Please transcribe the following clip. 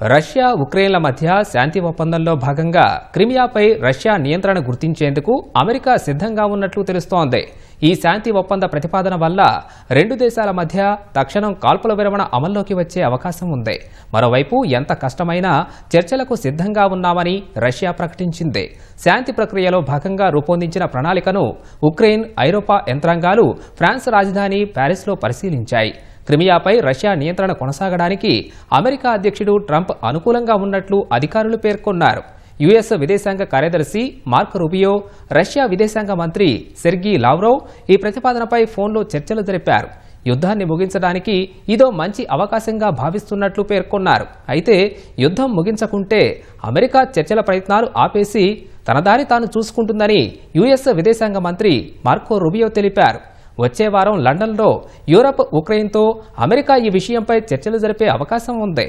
Russia ఉక్రెయిన్ల మధ్య శాంతి ఒప్పందంలో భాగంగా క్రిమియాపై రష్యా నియంత్రణ గుర్తించేందుకు అమెరికా సిద్ధంగా ఉన్నట్లు తెలుస్తోంది. ఈ శాంతి ఒప్పంద ప్రతిపాదన వల్ల రెండు దేశాల మధ్య తక్షణం కాల్పుల విరమణ అమల్లోకి వచ్చే అవకాశం ఉంది. మరోవైపు ఎంత కష్టమైనా చర్చలకు సిద్ధంగా ఉన్నామని రష్యా ప్రకటించింది. శాంతి ప్రక్రియలో భాగంగా రూపొందించిన ప్రణాళికను ఉక్రెయిన్ ఐరోపా యంత్రాంగాలు ఫ్రాన్స్ రాజధాని ప్యారిస్లో పరిశీలించాయి. క్రిమియాపై రష్యా నియంత్రణ కొనసాగడానికి అమెరికా అధ్యక్షుడు ట్రంప్ అనుకూలంగా ఉన్నట్లు అధికారులు పేర్కొన్నారు. యుఎస్ విదేశాంగ కార్యదర్శి మార్క్ రుబియో రష్యా విదేశాంగ మంత్రి సెర్గీ లావ్రోవ్ ఈ ప్రతిపాదనపై ఫోన్లో చర్చలు జరిపారు. యుద్ధాన్ని ముగించడానికి ఇదో మంచి అవకాశంగా భావిస్తున్నట్లు పేర్కొన్నారు. అయితే యుద్ధం ముగించకుంటే అమెరికా చర్చల ప్రయత్నాలు ఆపేసి తన దారి తాను చూసుకుంటుందని యుఎస్ విదేశాంగ మంత్రి మార్కో రుబియో తెలిపారు. వచ్చే వారం లండన్లో యూరప్ ఉక్రెయిన్తో అమెరికా ఈ విషయంపై చర్చలు జరిపే అవకాశం ఉంది.